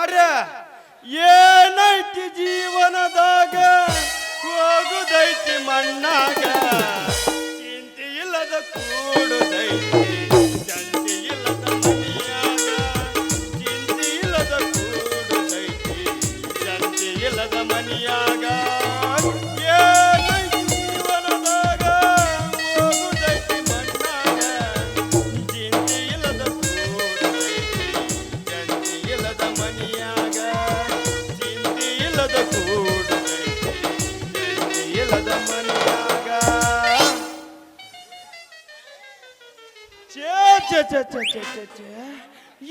ಮಾಡ್ರಿ ಏನೈತಿ ಜೀವನದಾಗ? ಹೋಗುದೈತಿ ಮಣ್ಣಾಗ. ಚಿಂತೆ ಇಲ್ಲದ ಕೂಡುದೈತಿ.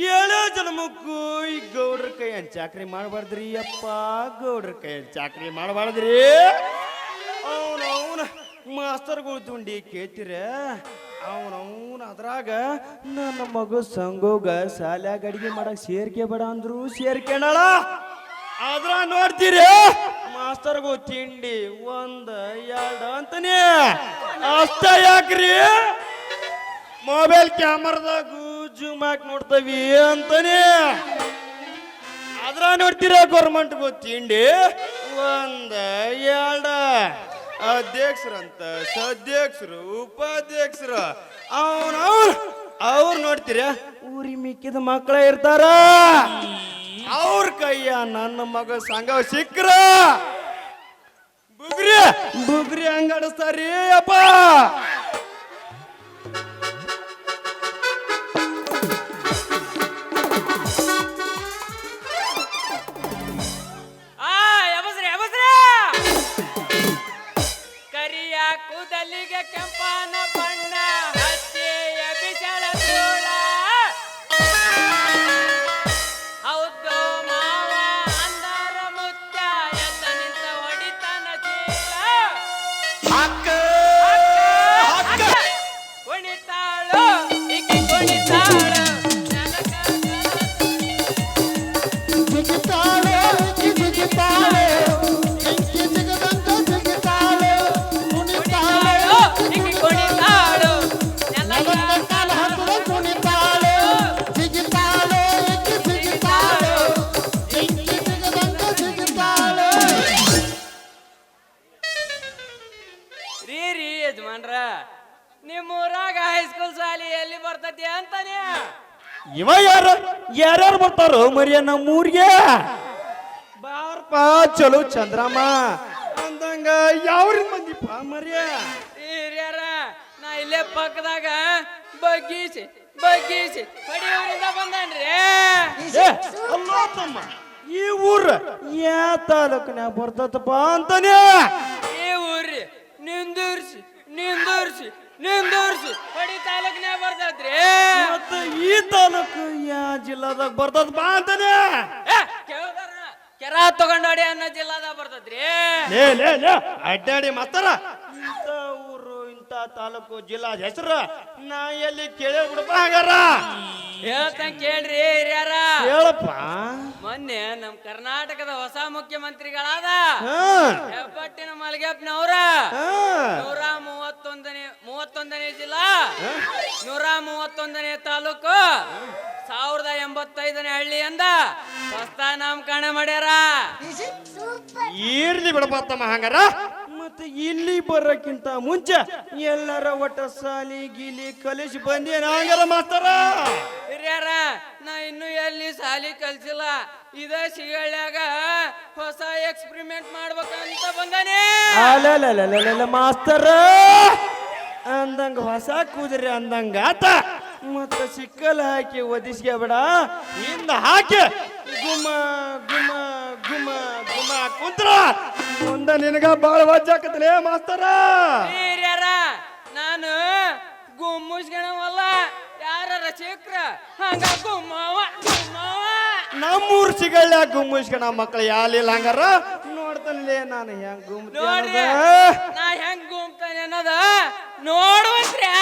ಏಳೋ ಜನ್ಮಕ್ಕೂ ಈ ಗೌಡ್ರ ಕೈಯನ್ ಚಾಕ್ರಿ ಮಾಡಬಾರ್ದ್ರಿ ಅಪ್ಪ, ಗೌಡ್ರ ಕೈಯನ್ ಚಾಕ್ರಿ ಮಾಡಬಾರ್ದ್ರಿ. ಅವನವನ ಮಾಸ್ತರ್ಗಳು ತುಂಡಿ ಕೇಳ್ತೀರ? ಅವನವನ ಅದ್ರಾಗ ನನ್ನ ಮಗು ಸಂಗೋಗ ಶಾಲ್ಯಾಗ ಅಡಿಗೆ ಮಾಡಕ್ ಸೇರ್ಕೆ ಬೇಡ ಅಂದ್ರು ಸೇರ್ಕೆಣಳ ಅದ್ರ ನೋಡ್ತೀರಿ, ಮಾಸ್ತರ್ಗೂ ತಿಂಡಿ ಒಂದ್, ಎರಡು ಅಂತಾನೆ. ಅಷ್ಟ ಯಾಕ್ರಿ? ಮೊಬೈಲ್ ಕ್ಯಾಮರಾದಾಗೂ ಜೂಮ್ ಹಾಕಿ ನೋಡ್ತವಿ ಅಂತಾನೆ. ಅದ್ರ ನೋಡ್ತೀರ ಗೌರ್ಮೆಂಟ್ಗೂ ತಿಂಡಿ ಒಂದ, ಎರಡ. ಅಧ್ಯಕ್ಷರಂತ, ಸದ್ಯಕ್ಷರು, ಉಪಾಧ್ಯಕ್ಷರು. ಅವನ ಅವ್ರು ನೋಡ್ತೀರ? ಊರಿ ಮಿಕ್ಕಿದ ಮಕ್ಕಳ ಇರ್ತಾರ. ಅವ್ರ ಕೈಯ ನನ್ನ ಮಗ ಸಂಘ ಸಿಕ್ಕ್ರ. ಬುಗ್ರಿ ಬುಗ್ರಿ ಹಂಗಾಡಿಸ್ತಾರಿ ಅಪ್ಪ. ಆ ಯಬಸ್ರಿ ಕೂದಲಿಗೆ ಕೆಂಪನ ಬಣ್ಣ ಹಚ್ಚಿ ಬಿಸಳ ಧೂಳ. ಇವ ಯಾರ ಯಾರ್ಯಾರು ಬರ್ತಾರೋ ಮರಿಯ ನಮ್ಮೂರಿಗೆ ಬಾರಪ್ಪ ಚಲೋ ಚಂದ್ರಮ್ಮ. ಅಂದಂಗ ಯಾವ್ರಿಂದ ಮಂದಿಪ್ಪ ಮರಿಯ? ಹಿರಿಯರ ನಾ ಇಲ್ಲೇ ಪಕ್ಕದಾಗ ಬಗ್ಗೀಸಿ ಬಗ್ಗೀಸಿ ಹೊಡಿಯೋರಿಂದ ಬಂದನ್ರಿ. ಏ, ಅಲ್ಲೋ ತಮ್ಮ ಈ ಊರ ಯಾ ತಾಲೂಕಿನ ಬರ್ತತಪ್ಪ ಅಂತಾನೆ? ಈ ಊರ್ರಿ ನಿಂದೂರ್ಸಿ. ನಿಂದೂರ್ಸಿ ನಿಂದೂರ್ಸಿ. ಹೊಡಿ ತಾಲೂಕ್ನ್ಯಾಗ ಬರ್ತೈತ್ರಿ ಮತ್ತ ಈ ತಾಲೂಕು ಯಾ ಜಿಲ್ಲಾದಾಗ ಬರ್ತದಪ್ಪ ಅಂತಾನೆ. ಏ, ಕೇಳ್ದಾರ ಕೆರಾ ತಗೊಂಡಾಡಿ ಅನ್ನ ಜಿಲ್ಲಾದಾಗ ಬರ್ತೈತ್ರಿ ಲೇ ಲೇ ಲೇ ಅಡ್ಡಾಡಿ ಮಾತಾರ ಇಂಥ ಊರು ಇಂಥ ತಾಲೂಕು ಜಿಲ್ಲಾ ಹೆಸರು ನಾ ಎಲ್ಲಿ ಕೇಳೇ ಬಿಡಪ್ಪ ಹಂಗಾರ. ಹೇಳ್ತಂಗ್ ಕೇಳ್ರಿ ಹಿರಿಯರ. ಹೇಳಪ್ಪ. ಮೊನ್ನೆ ನಮ್ ಕರ್ನಾಟಕದ ಹೊಸ ಮುಖ್ಯಮಂತ್ರಿಗಳಾದ ಹಾ. ಹೆಬ್ಬಟ್ಟಿನ ಮಲ್ಗೆಪ್ಪನವ್ರ ನೂರ ಮೂವತ್ತೊಂದನೇ ಮೂವತ್ತೊಂದನೇ ಜಿಲ್ಲಾ ನೂರ ಮೂವತ್ತೊಂದನೇ ತಾಲೂಕು ಸಾವಿರದ ಎಂಬತ್ತೈದನೇ ಹಳ್ಳಿಯಿಂದ ಹೊಸ ನಾಮಕರಣ ಮಾಡ್ಯಾರ. ಈರ್ಲಿ ಬಿಡಪ್ಪ ತಮ್ಮ ಹಂಗಾರ. ಮತ್ತೆ ಇಲ್ಲಿ ಬರೋಕ್ಕಿಂತ ಮುಂಚೆ ಎಲ್ಲರ ಒಟ್ಟ ಸಾಲಿ ಗೀಲಿ ಕಲಿಸಿ ಬಂದೇನ ನಾಂಗೆಲ್ಲ ಮಾಸ್ತರ. ಹಿರಿಯರ ನಾ ಇನ್ನು ಎಲ್ಲಿ ಸಾಲಿ ಕಲ್ಸಿಲ್ಲ. ಇದ ಸಿಗಳ್ಯಾಗ ಹೊಸ ಎಕ್ಸ್ಪರಿಮೆಂಟ್ ಮಾಡ್ಬೇಕಂತ ಬಂದಾನೆ. ಅಲಲಲಲಲ ಮಾಸ್ತರ. ಅಂದಂಗ ಹೊಸ ಕುದುರೆ ಅಂದಂಗ ಆತ. ಮತ್ತೆ ಸಿಕ್ಕಲ್ ಹಾಕಿ ಒದಿಸ್ಕೊಬೇಡ ಹಿಂದ ಹಾಕಿ ಗುಮ ಗುಮ ಗುಮ ಗುಮ ಕುಂತ್ರ. ಮುಂದ ನಿನಗ ಬಾಳ ವಜ್ಜಾಕತ್ತಲೇ ಮಾಸ್ತರ? ಹಿರಿಯರ ನಾನು ಗುಮ್ಮುಸ್ಗಣವಲ್ಲ ಯಾರ ಸಿಕ್ರ ಹಂಗ ಗುಮ್ಮವ ಗುಮ್ಮವ ನಮ್ಮೂರ್ ಸಿಗಳ್ಳ ಗುಮ್ಮುಸ್ಗಣ ಮಕ್ಕಳು ಯಾಲಿಲ್ಲ ಹಂಗಾರ? ನೋಡ್ತಾನೆ ನಾನು ಹೆಂಗ್ ಗುಮ್ ನೋಡ್ರಿ. ನಾ ಹೆಂಗ್ ಗುಮ್ತಾನೆ ಅನ್ನೋದ ನೋಡುವಂತ್ರ್ಯಾ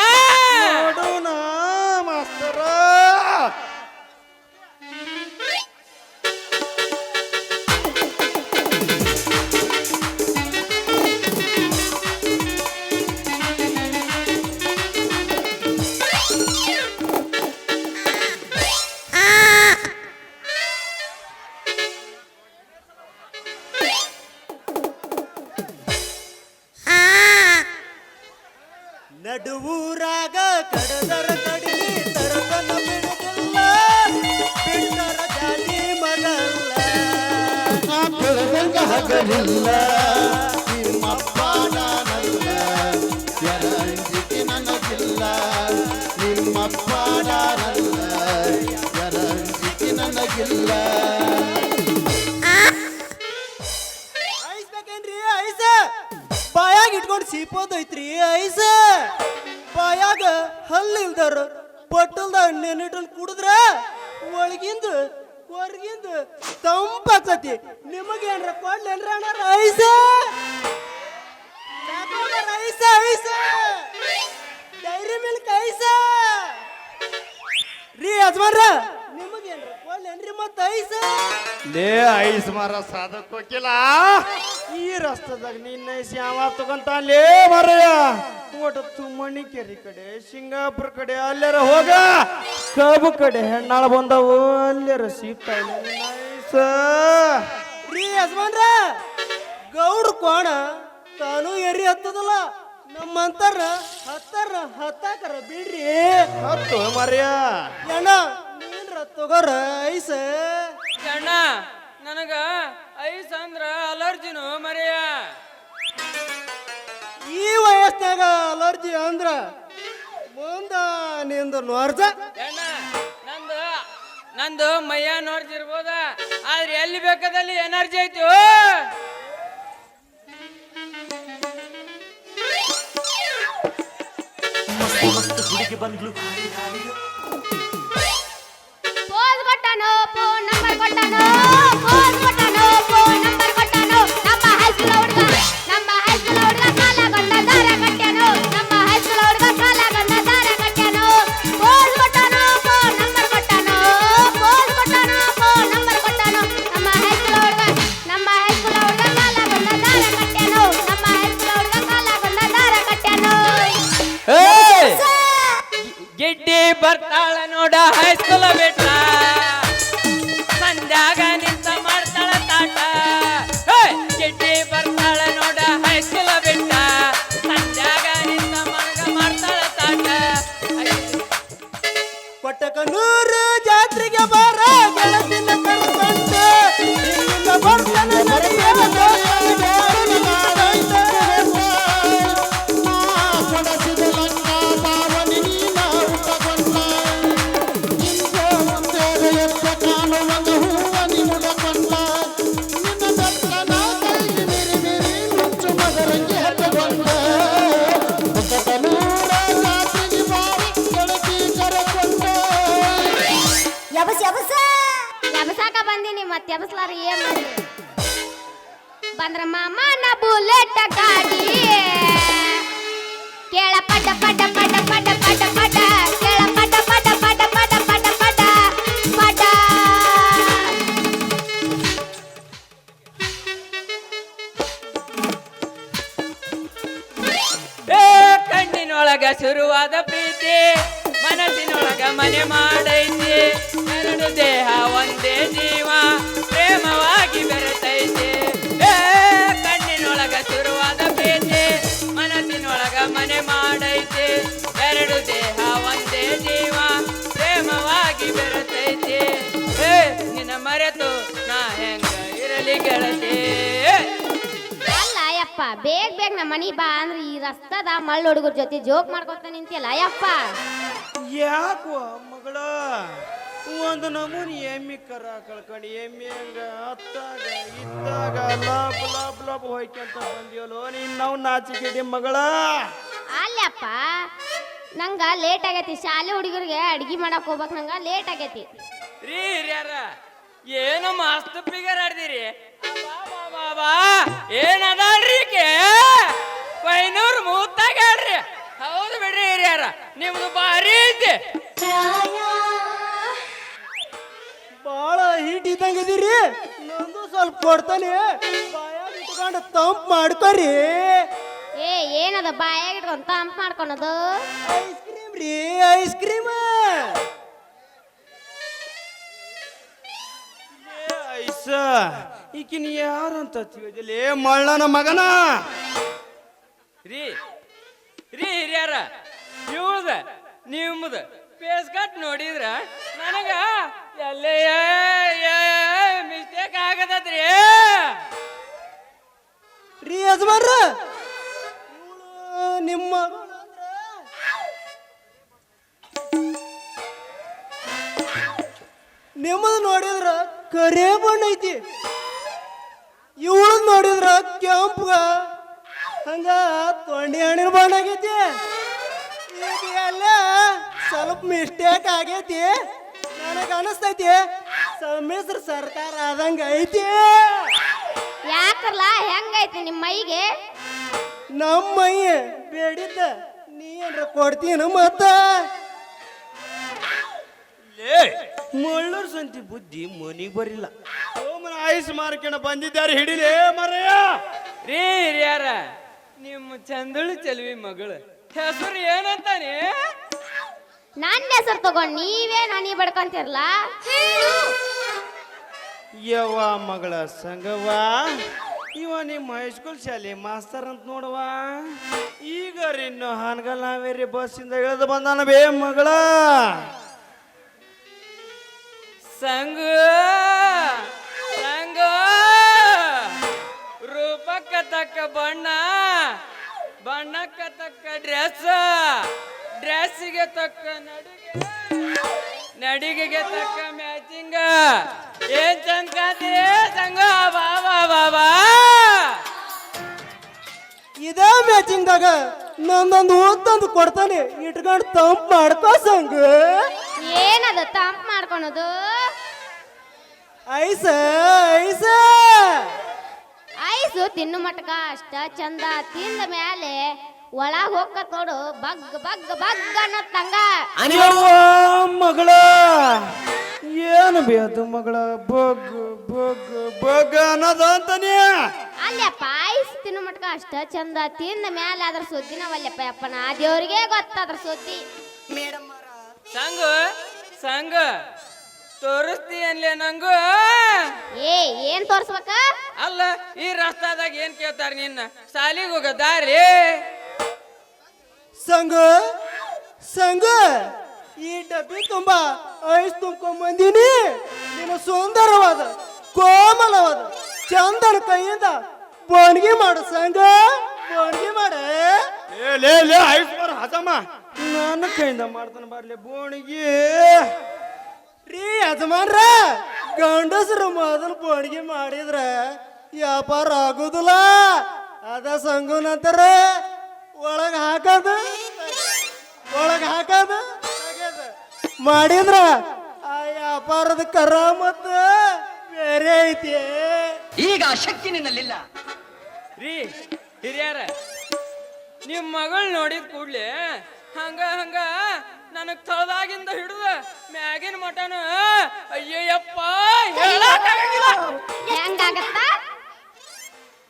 ನೋಡೋಣ ಮಾಸ್ತರ? ಇಟ್ಕೊಂಡು ಸೀಪೋದೈತ್ರಿ ಐಸ. ಬಾಯಾಗ ಹಲ್ಲಿಲ್ದಾರ ಬಟ್ಟಲ್ದ ನೆನಿಟನ್ ಕುಡಿದ್ರ ಒಳಗಿಂದ, ಹೊರಗಿಂದ ತಂಪಾಕತಿ ನಿಮಗೇನ್ರ ಕೊಡ್ಲೇನ್ರ ಅಣ್ಣ ಐಸೆ? ಐಸ ಐಸ? Dairy milk, ಐಸ? ರೀ ಯಜಮಾನ್ರ, ನಿಮಗೇನ್ರ ಕೊಡ್ಲೇನ್ರಿ ಮತ್ತೆ ಐಸ? ಲೇ, ಐಸ್ ಮಾರ ಸಾಧಕ್ ಹೋಗಿಲ್ಲ. ಈ ರಸ್ತದಾಗ ನಿನ್ನ ಯಾವ ತಗೊಂತ ಅಲ್ಲೇ ಮರಯ್ಯ. ಒಟ್ಟು ಮಣಿಕೇರಿ ಕೆರಿ ಕಡೆ ಸಿಂಗಾಪುರ ಕಡೆ ಅಲ್ಲಾರ ಹೋಗ. ಕಬ್ಬು ಕಡೆ ಹೆಣ್ಣಾಳ ಬಂದವು ಅಲ್ಲಾರ ಸಿಗ್ತಾ ನೈಸ ರೀ ಯಜಮಾನ್ರ ಗೌಡ್ರ ಕೋಣ ತಾನು ಎರಿ ಹತ್ತದಲ್ಲ. ನಮ್ಮಂತಾರ ಹತ್ತಾರ ಹತ್ತಾಕರ ಬಿಡ್ರಿ. ಹತ್ತು ಮರ್ಯ ಅಣ್ಣ ನೀನ್ರ ತಗೋರ ಐಸ. ಅಣ್ಣ ನನಗ ಐಸ್ ಅಂದ್ರ ಅಲರ್ಜಿನು ಮರೆಯ? ಈ ವಯಸ್ಸಿನಾಗ ಅಲರ್ಜಿ ಅಂದ್ರ ಮುಂದ ನಿಂದ ನೋರ್ಜ ಅಣ್ಣ ನಂದು ನಂದು ಮೈಯ ನೋಡ್ತಿರ್ಬೋದ ಆದ್ರೆ ಎಲ್ಲಿ ಬೇಕಾದಲ್ಲಿ ಎನರ್ಜಿ ಐತಿ ಬಂದ್ಲು. ಫೋನ್ ಕೊಟ್ಟನು ಫೋನ್ ನಂಬರ್ ಕೊಟ್ಟನು ಯಬಸ್ ಯಬಸ ಯಬಸಾಕ ಬಂದಿನಿ ಮತ್ತೆ ಯಬಸ್ಲಾರ ಏನ್ ಮಾಡಿ ಬಂದ್ರ ಮಾಮನ ಬುಲೆಟ್ ಗಾಡಿ ಕೇಳ ಪಟ ಪಟ ಪಟ ಪಟ ಪಟ ಪಟ ಕೇಳ ಪಟ ಪಟ ಪಟ ಪಟ ಪಟ ಪಟ ಪಟ ಏ ಕಣ್ಣಿನೊಳಗ ಶುರುವಾದ ಪ್ರೀತಿ ಮನಸ್ಸಿನೊಳಗ ಮನೆ ಮಾಡೈತಿ ಎರಡು ದೇಹ ಒಂದೇ ಜೀವ ಪ್ರೇಮವಾಗಿ ಬೆರೆತೈತೆ. ಏ ಕಣ್ಣಿನೊಳಗ ಶುರುವಾದ ಪ್ರೀತಿ ಮನಸ್ಸಿನೊಳಗ ಮನೆ ಮಾಡೈತೆ. ಎರಡು ದೇಹ ಒಂದೇ ಜೀವ ಪ್ರೇಮವಾಗಿ ಬೆರೆತೈತೆ. ಏ ನಿನ್ನ ಮರೆತು ನಾ ಹೆಂಗ ಇರಲಿ ಗೆಳತಿ? ಅಲ್ಲ ಯಪ್ಪ ಬೇಗ ಬೇಗ ನಮ್ಮ ಮನಿ ಬಾ ಅಂದ್ರೆ ಈ ರಸ್ತದ ಮಳ್ಳ ಹುಡುಗರ ಜೊತೆ ಜೋಕ್ ಮಾಡ್ಕೊತ ನಿಂತಿಯಲ್ಲ ಯಪ್ಪ ಯಾಕೋ ಮಗಳ? ಒಂದು ನಮೂನಿ ಎಮ್ಮಿ ಕರ ಕಳ್ಕೊಂಡು ಎಮ್ಮಿ ಹಂಗ ಅತ್ತಾಗ ಇದ್ದಾಗ ಲಾಪ್ ಲಾಪ್ ಲಾಪ್ ಹೋಯ್ಕೊಂತ ಬಂದಿಯಲ್ಲೋ ನೀನ್ ನಾವು ನಾಚಿಕೆಡಿ ಮಗಳ. ಅಲ್ಲಪ್ಪ ನಂಗ ಲೇಟ್ ಆಗೈತಿ ಶಾಲೆ ಹುಡುಗರಿಗೆ ಅಡ್ಗಿ ಮಾಡಕ್ ಹೋಗ್ಬೇಕು ನಂಗ ಲೇಟ್ ಆಗೈತಿ. ರೀ ಹಿರಿಯರ ಏನು ಮಸ್ತ್ ಫಿಗರ್ ಆಡ್ದಿರಿ. ಬಾಬಾ ಏನದಾಳ್ರಿ ಕೇ ಕೊಯ್ನೂರ್ ಮೂತ್ತಾಗ ಹೇಳ್ರಿ ಹೌದು ಬಿಡ್ರಿ ಹಿರಿಯರ ನಿಮ್ದು ಭಾರಿ ಐತಿ. ಬಾಳ ಹೀಟ್ ಇದ್ದಂಗ ಇದೀರಿ ನಂದು ಸ್ವಲ್ಪ ಕೊಡ್ತಾನೆ ಬಾಯಾಗ ಇಟ್ಕೊಂಡು ತಂಪ್ ಮಾಡ್ಕೊರಿ. ಏ ಏನದ ಬಾಯಾಗ ಇಟ್ಕೊಂಡು ತಂಪ್ ಮಾಡ್ಕೊಳೋದು? ಐಸ್ ಕ್ರೀಮ್ ರೀ ಐಸ್ ಕ್ರೀಮ್. ಐಸ ಈಕಿನ ಯಾರಂತ ತಿಳಿದಿಲ್ಲ. ಮಳ್ಳನ ಮಗನ. ರೀ ರೀ ಹಿರಿಯರ ನಿಮ್ದ. ಫೇಸ್ ಕಟ್ ನೋಡಿದ್ರ ನನಗ ಎಲ್ಲೇ? ಮಿಸ್ಟೇಕ್ ಆಗದದ್ರಿ. ರೀ ಯಜಮಾನ್ರ ನಿಮ್ಮ ನಿಮ್ಮದು ನೋಡಿದ್ರ ಕರೇ ಬಣ್ಣ ಐತಿ. ಇವಳದ್ ನೋಡಿದ್ರ ಕೆಂಪಗ ಹಂಗ ತೊಂಡಿ ಹಣ್ಣಿನ ಬಣ್ಣ ಆಗೈತಿ. ಎಲ್ಲ ಸ್ವಲ್ಪ ಮಿಸ್ಟೇಕ್ ಆಗೈತಿ. ನನಗೆ ಅನಿಸ್ತೈತಿ. ಸಮ್ಮಿಶ್ರ ಸರ್ಕಾರ ಆದಂಗ ಐತಿ. ಯಾಕಲ್ಲ ಹೆಂಗೈತಿ ನಿಮ್ಮ ಮೈಗೆ? ನಮ್ಮ ಮೈ ಬೇಡಿದ್ದ ನೀ ಏನ್ರ ಕೊಡ್ತೀನ ಮತ್ತ? ಮುಳ್ಳೂರ್ ಸಂತಿ ಬುದ್ಧಿ ಮನಿಗೆ ಬರಿಲ್ಲ. ಸೋಮನ ಆಯುಷ್ ಮಾರ್ಕಣ ಬಂದಿದ್ದಾರೆ ಹಿಡಿಲೇ ಮರಯ್ಯ? ರೀ ಹಿರಿಯಾರ ನಿಮ್ಮ ಚಂದಳು ಚೆಲುವಿ ಮಗಳು. ಹೆಸರು ಏನಂತಾನೆ? ನನ್ನ ಹೆಸರು ತಗೊಂಡ್ ನೀವೇ ನನಗೆ ಬಡ್ಕೊಂತಿರ್ಲ? ಯವ್ವ ಮಗಳ ಸಂಗವಾ ಇವ ನಿಮ್ಮ ಹೈಸ್ಕೂಲ್ ಶಾಲೆ ಮಾಸ್ತರ್ ಅಂತ ನೋಡವಾ. ಈಗ ಇನ್ನು ಹಾನಗಲ್ ನಾವೇರಿ ಬಸ್ಸಿಂದ ಇಳಿದು ಬಂದಾನ ಬೇ ಮಗಳ. ಸಂಗ ಸಂಗ ರೂಪಕ್ಕ ತಕ್ಕ ಬಣ್ಣ ಬಣ್ಣಕ್ಕ ತಕ್ಕ ಡ್ರೆಸ್ ಡ್ರೆಸ್ಸಿಗೆ ತಕ್ಕ ನಡಿಗೆ. ನಡಿಗೆಗೆ ತಕ್ಕ ಮ್ಯಾಚಿಂಗ್. ಏನ್ ಚಂದ ಕಾಂತಿ ಸಂಗ ಬಾ ಬಾ ಬಾ ಬಾ ಇದೇ ಮ್ಯಾಚಿಂಗ್ದಾಗ ನಂದೊಂದು ಓದ್ತಂದು ಕೊಡ್ತಾನೆ. ಇಟ್ಕೊಂಡು ತಂಪ್ ಮಾಡ್ಕೋ ಸಂಗ. ಏನದ ತಂಪ್ ಮಾಡ್ಕೊಳೋದು? ಐಸ ಐಸ. ಐಸು ತಿನ್ನು ಮಟ್ಕ. ಅಷ್ಟ ಚಂದ ತಿಂದ ಮ್ಯಾಲೆ ಒಳಗ್ ಹೋಗತ್ ನೋಡು ಬಗ್ ಬಗ್ ಬಗ್ ತಂಗ ಯವ್ವ ಮಗಳ. ಏನು ಬೇದು ಮಗಳ? ಬಗ್ ಬಗ್ ಬಗ್ ಅನ್ನೋದು ಅಂತಾನೆ ಅಲ್ಲಪ್ಪ ಪಾಯಸ ತಿನ್ನು ಮಟಕ ಅಷ್ಟ ಚಂದ. ತಿಂದ ಮ್ಯಾಲ ಅದ್ರ ಸುದ್ದಿ ನಾವಲ್ಲಪ್ಪ ಅಪ್ಪನ. ಆ ದೇವ್ರಿಗೆ ಗೊತ್ತ ಅದ್ರ ಸುದ್ದಿ. ಸಂಗ ಸಂಗ. ತೋರಿಸ್ತಿ ಅಲ್ಲೇ ನಂಗು. ಏ ಏನ್ ತೋರ್ಸ್ಬೇಕ? ಅಲ್ಲ ಈ ರಸ್ತಾದಾಗ ಏನ್ ಕೇಳ್ತಾರ ನಿನ್ನ? ಸಾಲಿಗೆ ಹೋಗ ದಾರಿ. ಸಂಗ ಸಂಘ. ಈ ಡಬ್ಬಿ ತುಂಬಾ ಐಸ್ ತುಂಬ್ಕೊಂಬಂದಿನಿ ನಿನ್ನ ನೀನು ಸುಂದರವಾದ ಕೋಮಲವಾದ ಚಂದನ ಕೈಯಿಂದ ಬೋಣಿಗೆ ಮಾಡು ಸಂಗ ಬೋಣಿಗೆ ಮಾಡ. ಲೇ ಲೇ ಐಸ್ ಬರ ಹಜಮ್ಮ ನನ್ನ ಕೈಯಿಂದ ಮಾಡ್ತಾನೆ ಬರ್ಲಿ ಬೋಣಿಗೆ. ರೀ ಯಜಮಾನ್ರ ಗಂಡಸರು ಮೊದಲು ಬೋಣಿಗೆ ಮಾಡಿದ್ರ ವ್ಯಾಪಾರ ಆಗುದಿಲ್ಲ. ಅದ ಸಂಗು ನಂತರ ಒಳಗೆ ಹಾಕದ. ಒಳಗ ಹಾಕದ. ಮಾಡಿದ್ರ? ಆ ವ್ಯಾಪಾರದ ಕರ ಮತ್ತ ಬೇರೆ ಐತಿ. ಈಗ ಆ ಶಕ್ತಿ ನಿನ್ನಲ್ಲಿಲ್ಲ. ರೀ ಹಿರಿಯರ ನಿಮ್ ಮಗಳು ನೋಡಿದ ಕೂಡ್ಲೆ ಹಂಗ ಹಂಗ ನನಗ್ ತಳದಾಗಿಂದ ಹಿಡಿದ ಮ್ಯಾಗಿನ ಮಟನ ಅಯ್ಯಯ್ಯಪ್ಪ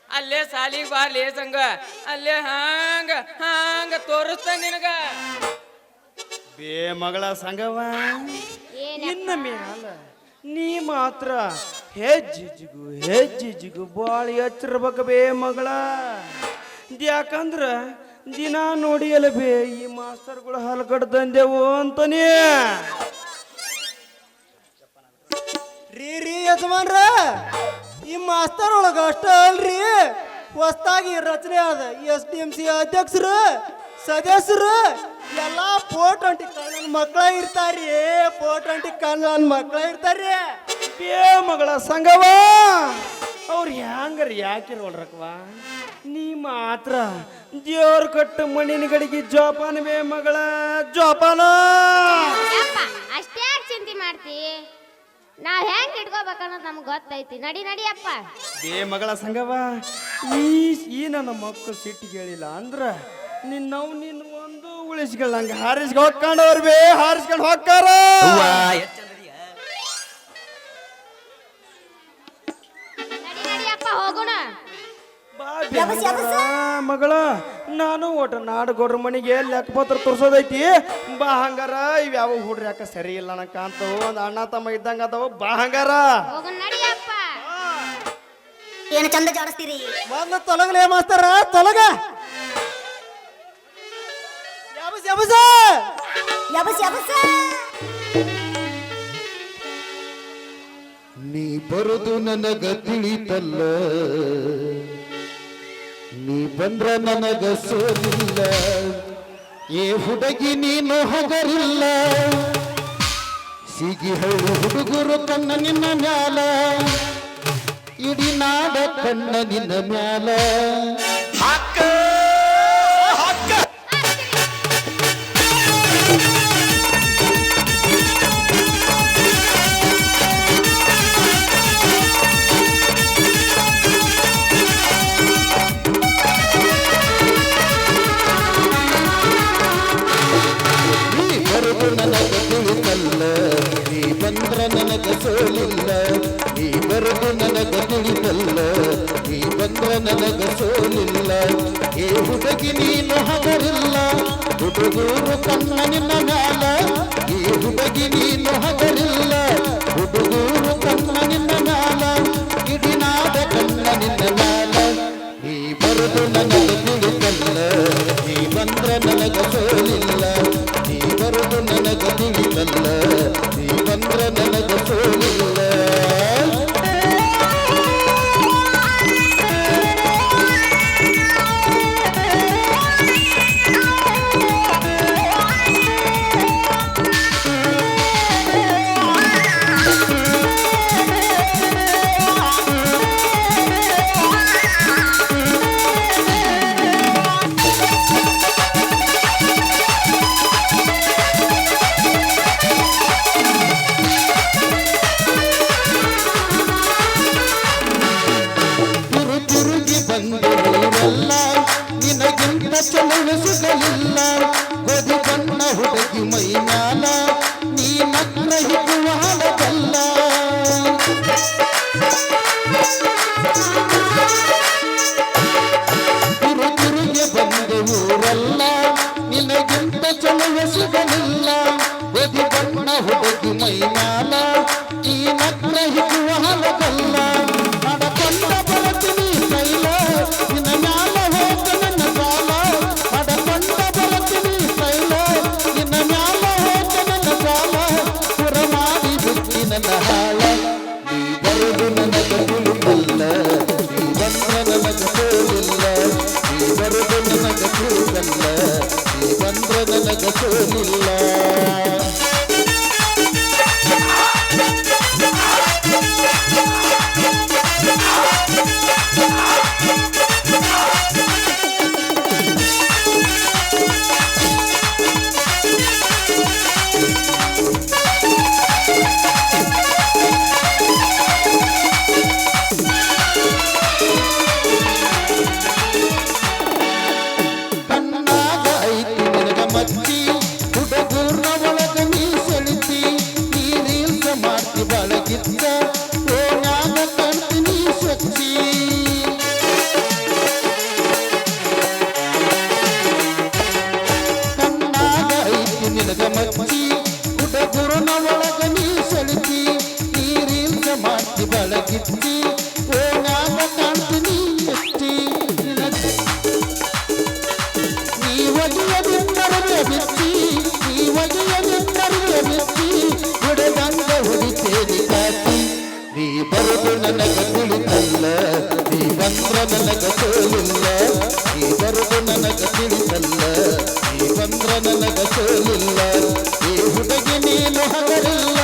ಅಲ್ಲೇ ಸಾಲಿಗೆ ಬಾರ್ಲಿ ಸಂಗ ಅಲ್ಲೇ ಹಂಗ ಹಂಗ ತೋರಿಸ್ತ ನಿನಗ. ಬೇ ಮಗಳ ಸಂಗವ. ಇನ್ನ ಮ್ಯಾಲ ನೀ ಮಾತ್ರ ಹೆಜ್ಜಿಜಿಗು ಹೆಜ್ಜಿಜಿಗು ಭಾಳ ಎಚ್ಚರಬೇಕ ಬೇ ಮಗಳ. ಯಾಕಂದ್ರ ದಿನ ನೋಡಿಯಲ್ಲ ಬೇ ಈ ಮಾಸ್ತರ್ಗಳು ಹಲ್ಕಡ್ದಂದೆವು ಅಂತನೇ. ರೀ ರೀ ಯಜಮಾನ್ರ ಈ ಮಾಸ್ತರ್ ಒಳಗ ಅಷ್ಟ ಅಲ್ರಿ. ಹೊಸ್ತಾಗಿ ರಚನೆ ಆದ ಎಸ್ ಡಿ ಎಂ ಸಿ ಅಧ್ಯಕ್ಷರು ಸದಸ್ಯರು ಎಲ್ಲ ಫೋಟ್ ಅಂಟಿ ಕಣ್ಣನ ಮಕ್ಳ ಇರ್ತಾರಿ. ಫೋಟ್ ಅಂಟಿ ಕಣ್ಣನ ಮಕ್ಳ ಇರ್ತಾರಿ. ಏ ಮಗಳ ಸಂಗವ ಅವ್ರು ಹ್ಯಾಂಗರ್ ಯಾಕಿರೋಳ್ರಕ್ವ ನೀ ಮಾತ್ರ ದೇವ್ರ ಕಟ್ಟು ಮಣ್ಣಿನ ಗಡಿಗೆ ಜೋಪಾನ ಬೇ ಮಗಳ ಜೋಪಾನ. ಅಷ್ಟೇ ಚಿಂತೆ ಮಾಡ್ತಿ? ನಾವ್ ಹೆಂಗ್ ಇಟ್ಕೋಬೇಕನ್ನೋದು ನಮ್ಗೆ ಗೊತ್ತೈತಿ. ನಡಿ ನಡಿಯಪ್ಪ ಏ ಮಗಳ ಸಂಗವ ಈ ಈ ನನ್ನ ಮಕ್ಕಳು ಸಿಟ್ಟಿಗೆ ಹೇಳಿಲ್ಲ ಅಂದ್ರ ನಿನ್ನವ್ ನಿನ್ನ ಒಂದು ನಂಗೆ ಹಾರಿಸ್ಕೊಂಡು ಹೋಗ್ಕೊಂಡವ್ರು ಬೇ ಹಾರಿಸ್ಕೊಂಡು ನಡಿ ಹೋಗೋಣ. ಮಗಳ. ನಾನು ಒಟ್ಟ ನಾಡಗೌಡ್ರ ಮನೆಗೆ ಲೆಕ್ಕಪತ್ರ ತೋರ್ಸೋದೈತಿ. ಬಾ ಹಂಗಾರ ಇವ್ ಯಾವ ಹುಡ್ರಿ ಯಾಕ ಸರಿ ಇಲ್ಲ ನಂಗೆ ಕಾಣ್ತಾವು ಒಂದು ಅಣ್ಣ ತಮ್ಮ ಇದ್ದಂಗ ಅದಾವ ಬಾ ಹಂಗಾರ. ಏನು ಚಂದ ಜಾಡಿಸ್ತೀರಿ ಮೊದ್ಲು ತೊಲಗಲೇ ಮಾಸ್ತಾರ ತೊಲಗ. ಯಬಸ ಯಬಸ ನೀ ಬರುದು ನನಗ ತಿಳಿತಲ್ಲ. ನೀ ಬಂದ್ರ ನನಗ ಸೋಲಿಲ್ಲ ಏ ಹುಡುಗಿ ನೀನು ಹೊಗರಿಲ್ಲ. ಸಿಗಿ ಹಳ್ಳಿ ಹುಡುಗರು ಕಣ್ಣ ನಿನ್ನ ಮ್ಯಾಲ. ಇಡೀ ನಾಡ ಕಣ್ಣ ನಿನ್ನ ಮ್ಯಾಲ. ಅಕ್ಕ thank you. ಹುಡುಗೂರು ಕಣ್ಣ ನಿನ್ನ ಮ್ಯಾಲ ಈ ಹುಡುಗಿ ನೀನು ಹಗರಿಲ್ಲ ಹುಡುಗೂರು ತನ್ನ ನಿನ್ನ ಮ್ಯಾಲ ಇಡಿನಾದ ಕಣ್ಣ ನಿನ್ನ ಮ್ಯಾಲ ಈ ಬರೆದು ನನಗೆ ತಿಳಿತಲ್ಲ, ನೀ ಬಂದ್ರ ನನಗೆ ಸೋಲಿಲ್ಲ. ನೀ ಬರೆದು ನನಗೆ ತಿಳಿತಲ್ಲ, ನೀ ಬಂದ್ರ ನನಗ ಸಿಗಲಿಲ್ಲ ನಿನಗಿಂತ ಚಲುವೆ ಸಿಗಲಿಲ್ಲ. ನೀ ಬರೆದು ನನಗ ತಿಳಿತಲ್ಲ ನೀ ಬಂದ್ರ ನನಗ ಸೋಲಿಲ್ಲ ನೀ ಬರೆದು ನನಗ ತಿಳಿತಲ್ಲ ನೀ ಬಂದ್ರ ನನಗ ಸೋಲಿಲ್ಲ ಈ ಹುಡುಗಿ ನೀನು ಹಗರಿಲ್ಲ